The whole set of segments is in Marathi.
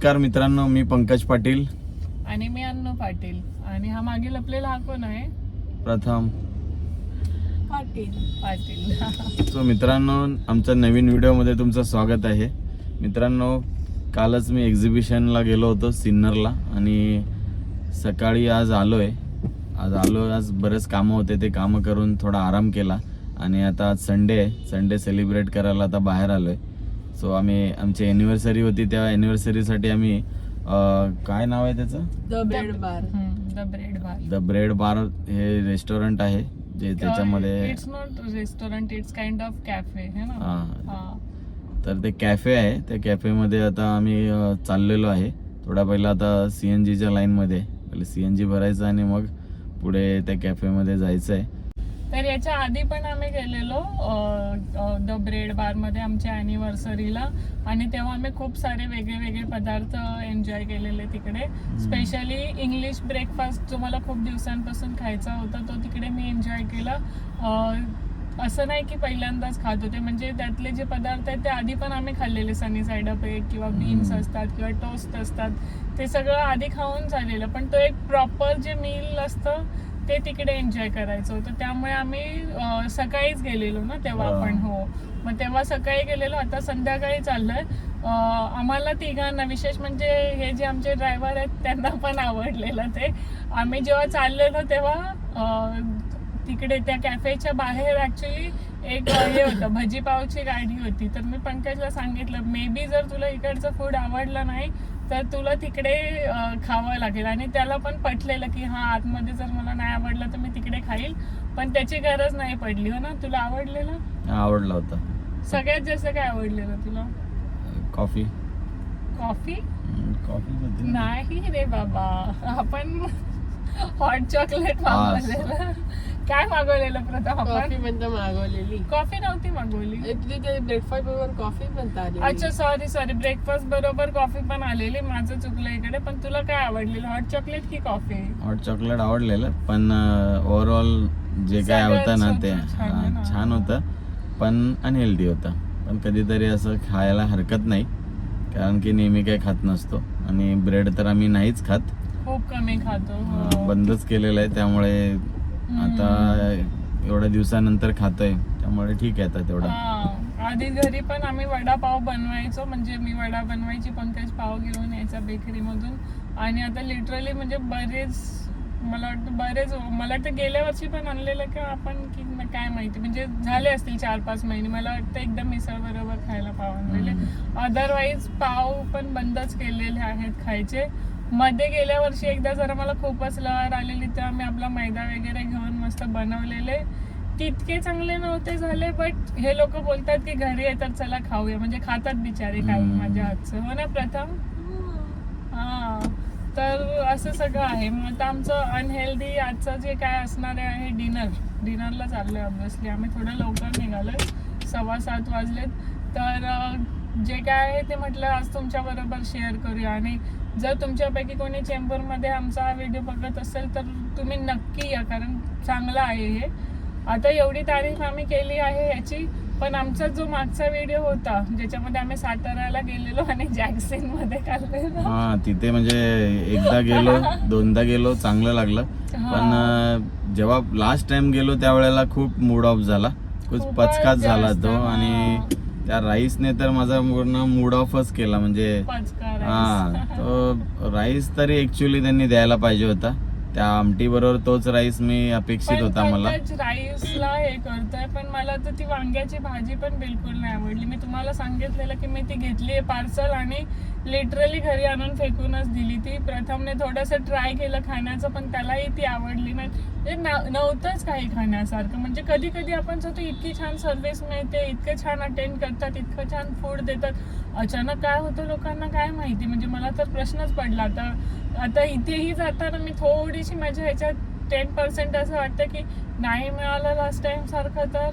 नमस्कार मित्रांनो मी पंकज पाटील. आणि मी अन्नू पाटील. आणि हा मागे लपलेला हा कोण आहे? प्रथम. पाटील. पाटील. सो मित्रांनो आमच्या नवीन व्हिडिओमध्ये तुमचं स्वागत आहे. मित्रांनो कालच मी एक्झिबिशनला गेलो होतो सिन्नरला. आणि सकाळी आज आलो आहे आज आलो आज बरेच कामं होते. ते कामं करून थोडा आराम केला. आणि आता आज संडे आहे. संडे सेलिब्रेट करायला आता बाहेर आलो आहे सो आम्ही आमची ॲनिव्हर्सरी होती त्या ॲनिव्हर्सरीसाठी आम्ही काय नाव आहे त्याचं? The bread bar the bread bar the bread bar हे रेस्टॉरंट आहे जे त्याच्यामध्ये it's not restaurant it's kind of cafe है ना. तर ते कॅफे आहे त्या कॅफेमध्ये आता आम्ही चाललेलो आहे. थोडा पहिला आता सी एन जीच्या लाईनमध्ये पहिले सी एन जी भरायचं आणि मग पुढे त्या कॅफेमध्ये जायचं आहे तर याच्या आधी पण आम्ही गेलेलो द ब्रेड बारमध्ये आमच्या अॅनिव्हर्सरीला आणि तेव्हा आम्ही खूप सारे वेगळे वेगळे पदार्थ एन्जॉय केलेले तिकडे. स्पेशली इंग्लिश ब्रेकफास्ट जो मला खूप दिवसांपासून खायचा होता तो तिकडे मी एन्जॉय केला. असं नाही की पहिल्यांदाच खात होते म्हणजे त्यातले जे पदार्थ आहेत ते आधी पण आम्ही खाल्लेले सनी साईड अप एक किंवा बीन्स. असतात किंवा टोस्ट असतात ते सगळं आधी खाऊन झालेलं. पण तो एक प्रॉपर जे मील असतं ते तिकडे एन्जॉय करायचं. होतं त्यामुळे आम्ही सकाळीच गेलेलो ना तेव्हा. आपण हो. मग तेव्हा सकाळी गेलेलो आता संध्याकाळी चाललोय. आम्हाला तिघांना विशेष म्हणजे हे जे आमचे ड्रायव्हर आहेत त्यांना पण आवडलेलं ते. आम्ही जेव्हा चाललेलो तेव्हा तिकडे त्या कॅफेच्या बाहेर ऍक्च्युली एक हे होतं भजी पावची गाडी होती. तर मी पंकजला सांगितलं मे बी जर तुला इकडचं फूड आवडलं नाही तर तुला तिकडे खावं लागेल. आणि त्याला पण पटलेलं की हा आतमध्ये जर मला नाही आवडलं तर मी तिकडे खाईल. पण त्याची गरज नाही पडली. हो ना? तुला आवडलेलं? आवडला होता. सगळ्यात जास्त काय आवडलेलं तुला? कॉफी. कॉफी? कॉफी? नाही रे बाबा. आपण हॉट चॉकलेट मागवलेलं काय मागवलेलं प्रथम कॉफी पण तर मागवलेली. कॉफी नव्हती मागवली. तुझी ते ब्रेकफास्ट बरोबर कॉफी पण तर अच्छा सॉरी सॉरी ब्रेकफास्ट बरोबर कॉफी पण आलेली. माझं चुकलं इकडे पण तुला काय आवडलेलं? हॉट चॉकलेट की कॉफी हॉट चॉकलेट आवडलेलं पण ओव्हरऑल जे काय सगळंच होतं ना होतं ते छान आहे ना. छान होतं पण अनहेल्दी होतं. पण कधीतरी असं खायला हरकत नाही कारण की नेहमी काही खात नसतो. आणि ब्रेड तर आम्ही नाहीच खात. खूप कमी खातो अं, हो. बंदच केलेलं आहे त्यामुळे आता एवढ्या दिवसानंतर खातोय त्यामुळे ठीक आहे आता तेवढं. हा. आधी घरी पण आम्ही वडापाव बनवायचो म्हणजे मी वडा बनवायची पंकज पाव घेऊन यायचा बेकरी मधून आणि आता लिटरली म्हणजे बरेच मला वाटतं बरेच मला वाटतं गेल्या वर्षी पण आणलेलं का आपण की न- काय माहिती. म्हणजे झाले असतील चार पाच महिने मला वाटतं एकदम मिसळ बरोबर खायला पाव आणलेले. अदरवाईज पाव पण बंदच केलेले आहेत खायचे. मध्ये गेल्या वर्षी एकदा जरा मला खूपच लहर आलेली तेव्हा मी आपला मैदा वगैरे घेऊन मस्त बनवलेले. तितके चांगले नव्हते झाले बट हे लोक बोलतात की घरी आहे तर चला खाऊया म्हणजे खातात बिचारे काही हम्म. माझ्या हातचं. हो ना प्रथम? हा. तर असं सगळं आहे. मग आता आमचं अनहेल्दी आजचं जे काय असणार आहे डिनर डिनरला चाललोय ऑब्विसली आम्ही थोडं लवकर निघालोय सव्वा सात वाजलेत. तर जे काय आहे ते म्हटलं आज तुमच्या बरोबर शेअर करूया. आणि जर तुमच्यापैकी कोणी चेंबूरमध्ये आमचा हा व्हिडिओ बघत असेल तर तुम्ही नक्की या कारण चांगलं आहे हे. आता एवढी तारीफ आम्ही केली आहे याची पण आमचा जो मागचा व्हिडिओ होता ज्याच्यामध्ये आम्ही साताऱ्याला गेलेलो आणि जॅक्सिनमध्ये हा तिथे म्हणजे एकदा गेलो दोनदा गेलो चांगलं लागलं. पण जेव्हा लास्ट टाइम गेलो त्यावेळेला खूप मूड ऑफ झाला. खूप पचकाच झाला तो. आणि त्या राईसने तर माझा पूर्ण मूड ऑफच केला म्हणजे हा. तो राईस तरी ऍक्च्युली त्यांनी द्यायला पाहिजे होता त्या आमटी बरोबर तोच राईस मी अपेक्षित होता मला. राईसला हे करतोय पण मला तर ती वांग्याची भाजी पण बिलकुल नाही आवडली. मी तुम्हाला सांगितलेलं की मी ती घेतली आहे पार्सल आणि लिटरली घरी आणून फेकूनच दिली ती. प्रथमने थोडंसं ट्राय केलं खाण्याचं पण त्यालाही ती आवडली नाही. म्हणजे नव्हतंच काही खाण्यासारखं. म्हणजे कधी कधी आपण जातो इतकी छान सर्व्हिस मिळते इतकं छान अटेंड करतात इतकं छान फूड देतात. अचानक काय होतं लोकांना काय माहिती? म्हणजे मला तर प्रश्नच पडला. आता आता इथेही जाताना मी थोडीशी माझ्या ह्याच्यात टेन पर्सेंट असं वाटतं की नाही मिळालं लास्ट टाइम सारखं तर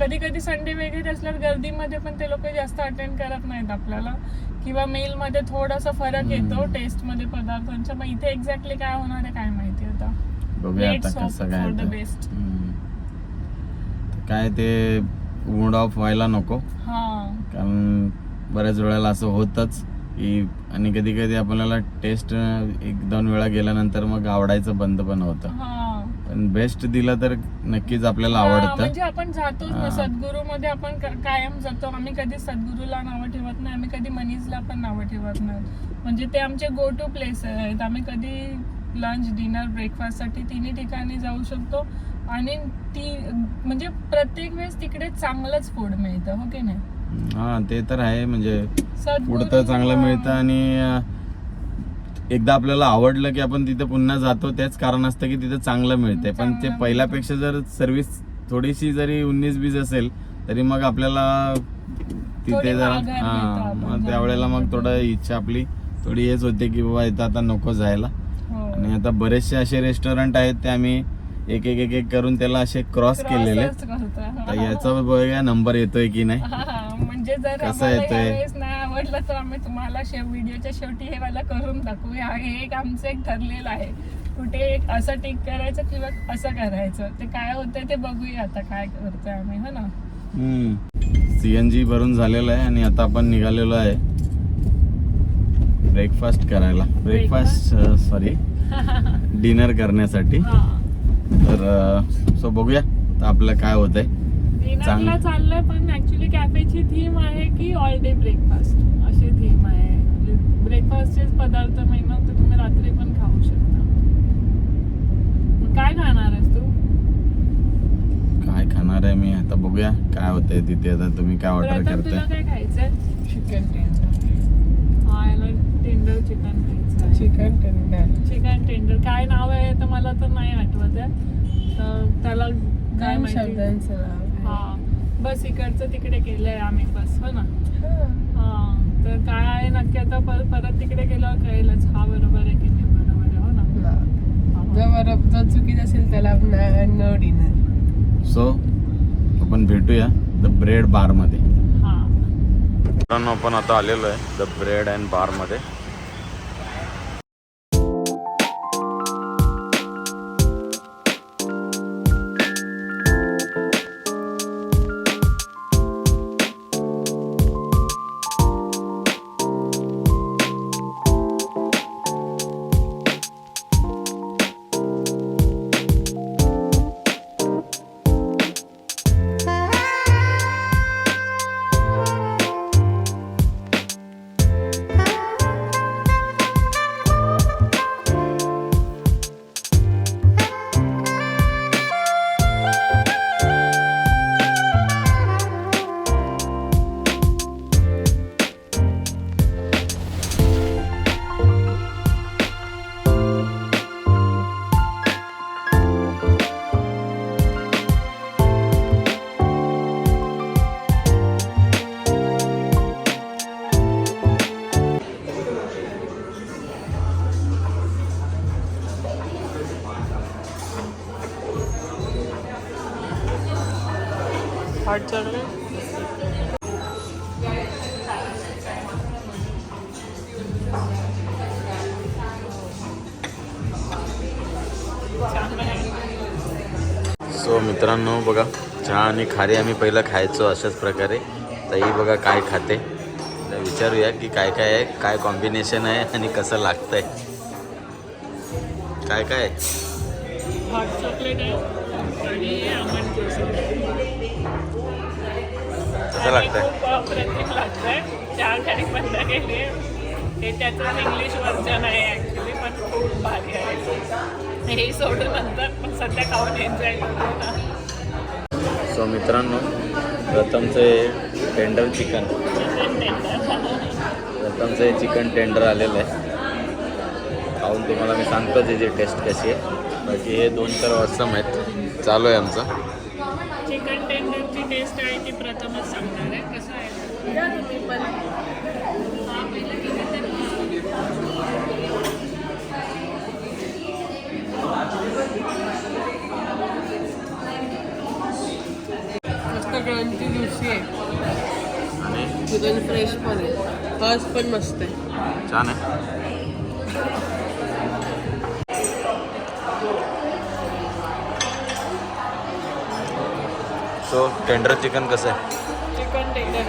कधी कधी संडे वगैरे असल्यावर गर्दीमध्ये पण ते लोक जास्त अटेंड करत नाहीत आपल्याला. किंवा मेलमध्ये थोडासा फरक येतो. टेस्टमध्ये पदार्थांच्या मग इथे एक्झॅक्टली काय होणार आहे काय माहिती आता. for काय ते. मूड ऑफ व्हायला नको. हा. कारण बऱ्याच वेळेला असं होतच. की आणि कधी कधी आपल्याला टेस्ट एक दोन वेळा गेल्यानंतर मग आवडायचं बंद पण होतं. हा. पण बेस्ट दिलं तर नक्कीच आपल्याला आवडतं. म्हणजे आपण. ना सद्गुरू मध्ये आपण कायम जातो. आम्ही कधी सद्गुरूला नावं ठेवत नाही आम्ही कधी मनीजला पण नावं ठेवत नाही. म्हणजे ते आमचे गो टू प्लेस आहेत. आम्ही कधी लंच डिनर ब्रेकफास्टसाठी तिन्ही ठिकाणी जाऊ शकतो. आणि ती म्हणजे प्रत्येक वेळेस तिकडे चांगलंच फूड मिळतं हो की नाही? हा ते तर आहे म्हणजे तर चांगलं मिळतं आणि एकदा आपल्याला आवडलं की आपण तिथे पुन्हा जातो तेच कारण असतं की तिथे चांगलं मिळतंय. पण ते पहिल्यापेक्षा जर सर्व्हिस थोडीशी जरी उन्नीस बीस असेल तरी मग आपल्याला तिथे जरा हा मग त्यावेळेला मग थोडं इच्छा आपली थोडी हेच होते की बाबा इथं आता नको जायला. हो. आणि आता बरेचसे असे रेस्टॉरंट आहेत ते आम्ही एक एक एक एक करून त्याला असे क्रॉस केलेले याचा बघूया नंबर येतोय की नाही. म्हणजे जर कसं आम्हाला येतंय? यावेळेस नाही आवडलं तर आम्ही तुम्हाला शेव व्हिडिओच्या शेवटी हे वाला करून दाखवूया हे एक आमचं एक ठरलेलं आहे. कुठे एक असं टिक करायचं किंवा असं करायचं. ते काय होतंय ते बघूया आता काय करतोय आम्ही हो ना? सीएनजी भरून झालेलं आहे आणि आता आपण निघालेलो आहे ब्रेकफास्ट करायला. ब्रेकफास्ट सॉरी डिनर करण्यासाठी. हा. तर सो बघूया आपलं काय होतंय. डिनरला चांगलं. चाललंय पण ऍक्च्युली कॅफेची थीम आहे की ऑल डे ब्रेकफास्ट अशी थीम आहे. ब्रेकफास्टचेच पदार्थ मिळणार तर तुम्ही रात्री पण खाऊ शकता. मग काय खाणार आहेस तू? काय खाणार आहे मी? आता बघूया. काय होतंय तिथे? आता तुम्ही काय ऑर्डर करताय? काय खायचंय? चिकन टेंडर हा याला टेंडर चिकन खायचं चिकन टेंडर चिकन टेंडर काय नाव आहे? तर मला तर नाही आठवत आहे. तर त्याला काय शब्दांचं नाव. हा बस इकडचं तिकडे केलंय आम्ही बस हो ना? हा. हा तर काय आहे नक्की आता परत परत तिकडे गेल्यावर कळेलच. हा बरोबर आहे की नाही? बरोबर आहे हो ना. जो चुकीत असेल त्याला नो डिनर सो आपण भेटूया द ब्रेड बारमध्ये. हा. आपण आता आलेलो आहे द ब्रेड अँड बारमध्ये. हॉट चॉकलेट सो मित्रांनो बघा चहा आणि खारी आम्ही पहिलं खायचो अशाच प्रकारे. तर ही बघा काय खाते. तर विचारूया की काय काय आहे काय कॉम्बिनेशन आहे आणि कसं लागतंय. काय काय आहे? कसं लागतंय. चहा खारी बंद केली. हे त्याचं इंग्लिश व्हर्जन आहे ॲक्च्युली पण खूप भारी आहे. हे सोडून नंतर पण सध्या खाऊन एन्जॉय करतो. सो मित्रांनो प्रथमचं टेंडर चिकन प्रथमचं हे चिकन टेंडर आलेलं आहे. खाऊन तुम्हाला मी सांगतो त्याची टेस्ट कशी आहे. बाकी हे दोन तर ऑसम आहेत. चालू आहे आमचं. चिकन टेंडरची टेस्ट आहे ती प्रथमच कसं हा मस्त क्रंची ज्युसी आहे. चिकन फ्रेश पण आहे फ़र्स्ट पण मस्त आहे. छान आहे. सो टेंडर चिकन कसं आहे? चिकन टेंडर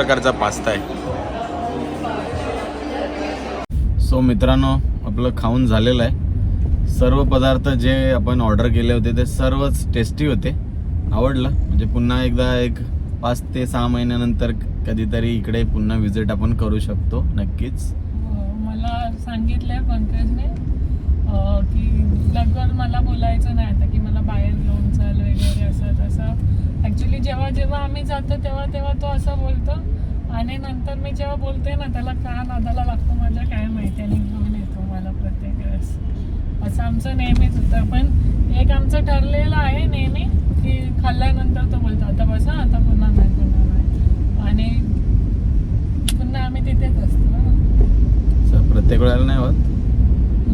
प्रकारचा पास्ता आहे. सो मित्रांनो आपलं खाऊन झालेलं आहे. सर्व पदार्थ जे आपण ऑर्डर केले होते ते सर्वच टेस्टी होते. आवडलं. म्हणजे पुन्हा एकदा एक पाच ते सहा महिन्यानंतर कधीतरी इकडे पुन्हा विजिट आपण करू शकतो नक्कीच. हो, मला सांगितलंय पंकजने की लवकर मला बोलायचं नाही आता की मला बाहेर घेऊन चाल वगैरे असं तसं ॲक्च्युली जेव्हा जेव्हा आम्ही जातो तेव्हा तेव्हा तो असं बोलतो. आणि नंतर मी जेव्हा बोलते ना त्याला का नादाला लागतो माझ्या काय माहिती आणि घेऊन येतो मला प्रत्येक वेळेस. असं आमचं नेहमीच होतं. पण एक आमचं ठरलेलं आहे नेहमी की खाल्ल्यानंतर तो बोलतो आता बसा आता पुन्हा नाही पुन्हा नाही आणि पुन्हा आम्ही तिथेच असतो. प्रत्येक वेळेला नाही होत?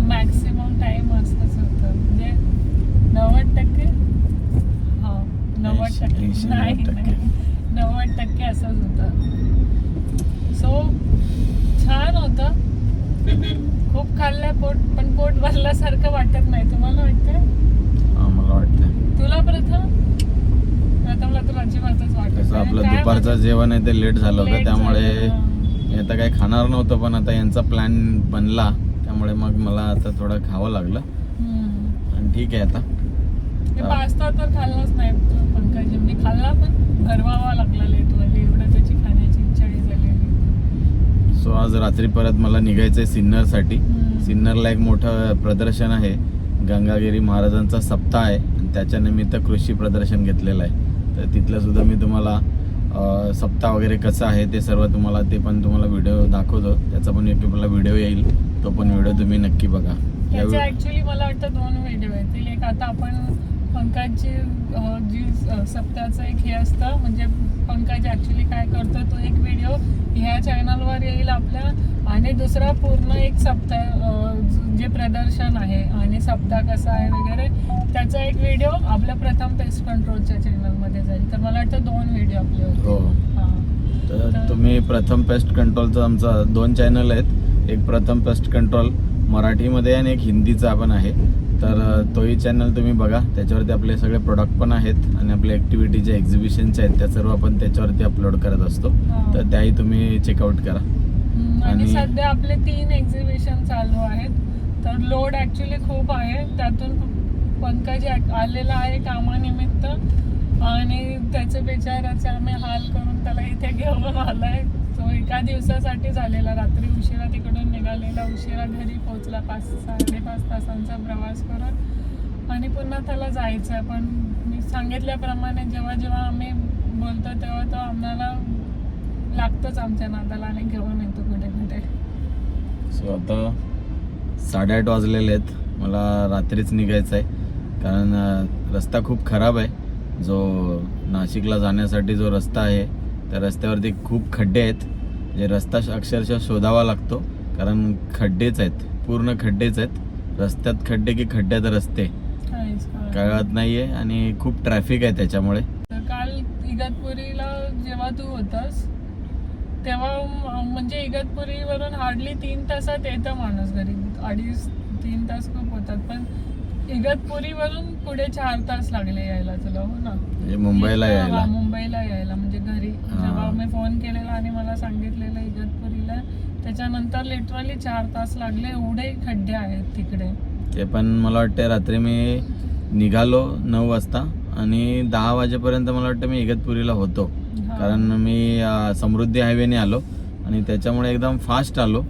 मॅक्सिमम टाइम असंच होतं. म्हणजे नव्वद टक्के नव्वद टक्के. नाही नव्वद टक्के. असंच होतं. सो छान होतं. खूप खाल्लंय पोट पण पोट भरल्यासारखं वाटत नाही. तुम्हाला वाटतंय? मला वाटतं तुला प्रथम? प्रथमला तर अजिबातच वाटत. आपलं दुपारचं जेवण आहे ते लेट झालं होतं त्यामुळे हा. आता काही खाणार नव्हतं पण आता यांचा प्लॅन बनला. त्यामुळे मग मला आता थोडं खावं लागलं. आणि ठीक आहे आता. पास्ता तर खाल्लाच नाही पंकज मी खाल्ला पण भरवावा लागला एवढं त्याची खाण्याची इच्छा झालेली. सो आज रात्री परत मला निघायचं आहे सिन्नरसाठी. सिन्नरला एक मोठं प्रदर्शन आहे. गंगागिरी महाराजांचा सप्ताह आहे. आणि त्याच्या निमित्त कृषी प्रदर्शन घेतलेलं आहे. तर तिथलं सुद्धा मी तुम्हाला सप्ताह वगैरे कसं आहे ते सर्व तुम्हाला ते पण तुम्हाला व्हिडिओ दाखवतो. त्याचा पण युट्यूबला व्हिडिओ येईल. तो पण व्हिडिओ तुम्ही नक्की बघा. ऍक्च्युली मला वाटतं दोन व्हिडिओ येतील. एक आता आपण पंकजची जी सप्ताहाचं एक हे असतं म्हणजे पंकज ऍक्च्युली काय करतो तो एक व्हिडिओ ह्या चॅनलवर येईल आपल्या आणि दुसरा पूर्ण एक सप्ताह जे प्रदर्शन आहे आणि सप्ताह कसा आहे वगैरे त्याचा एक व्हिडिओ आपल्या प्रथम पेस्ट कंट्रोलच्या चॅनलमध्ये जाईल. तर मला वाटतं दोन व्हिडिओ आपले होते हो. हां. तर तुम्ही प्रथम पेस्ट कंट्रोलचं आमचं दोन चॅनल आहेत. एक प्रथम पेस्ट कंट्रोल मराठीमध्ये आणि एक हिंदीचा पण आहे. तर तोही चॅनल तुम्ही बघा. त्याच्यावरती आपले सगळे प्रोडक्ट पण आहेत आणि आपले ॲक्टिव्हिटी जे एक्झिबिशनचे आहेत त्या सर्व आपण त्याच्यावरती अपलोड करत असतो. तर त्याही तुम्ही चेकआउट करा. आणि सध्या आपले तीन एक्झिबिशन चालू आहेत. तर लोड ऍक्च्युली खूप आहे. त्यातून पंकज आलेला आहे कामानिमित्त. आणि त्याचे बेचाराचे आम्ही हाल करून त्याला इथे घेऊन आलाय. एका दिवसासाठी झालेला रात्री उशिरा तिकडून निघालेला उशिरा घरी पोहोचला पाच साडेपाच तासांचा प्रवास करत आणि पुन्हा त्याला जायचं आहे पण मी सांगितल्याप्रमाणे जेव्हा जेव्हा आम्ही बोलतो तेव्हा तो आम्हाला लागतोच आमच्या नात्याला आणि घेऊन येतो कुठे कुठे. सो आता साडेआठ वाजलेले आहेत. मला रात्रीच निघायचं आहे कारण रस्ता खूप खराब आहे. जो नाशिकला जाण्यासाठी जो रस्ता आहे त्या रस्त्यावरती खूप खड्डे आहेत. जे रस्ता अक्षरशः शोधावा लागतो कारण खड्डेच आहेत पूर्ण खड्डेच आहेत. रस्त्यात खड्डे की खड्ड्यात रस्ते. कळत नाही. कळत नाहीये आणि खूप ट्रॅफिक आहे त्याच्यामुळे. काल इगतपुरीला जेव्हा तू होतास तेव्हा म्हणजे इगतपुरीवरून हार्डली तीन तासात येतं माणूस घरी. अडीच तीन तास खूप होतात. पण इगतपुरीवरून पुढे चार तास लागले यायला तुला हो ना? म्हणजे मुंबईला यायला. मुंबईला यायला म्हणजे घरी. जेव्हा मी फोन केलेला आणि मला सांगितलेलं इगतपुरीला त्याच्यानंतर लिटरली चार तास लागले एवढे खड्डे आहेत तिकडे. ते पण मला वाटतं रात्री मी निघालो नऊ वाजता आणि दहा वाजेपर्यंत मला वाटतं मी इगतपुरीला होतो. कारण मी समृद्धी हायवेने आलो आणि त्याच्यामुळे एकदम फास्ट आलो.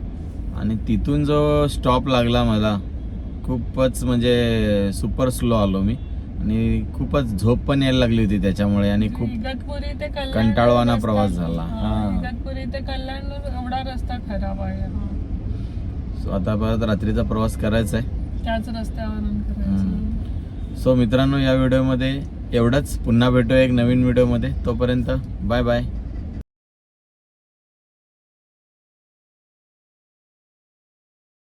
आणि तिथून जो स्टॉप लागला मला खूपच म्हणजे सुपर स्लो आलो मी. आणि खूपच झोप पण यायला लागली होती त्याच्यामुळे आणि खूप इगतपुरी ते कल्याण कंटाळवाणा रस्ता- प्रवास झाला. हा, हा. इगतपुरी ते कल्याण एवढा रस्ता खराब आहे. हा. सो आता परत रात्रीचा प्रवास करायचा आहे त्याच रस्त्यावरून करायचं. सो मित्रांनो या व्हिडिओमध्ये एवढंच. पुन्हा भेटूया एक नवीन व्हिडिओमध्ये. तोपर्यंत बाय बाय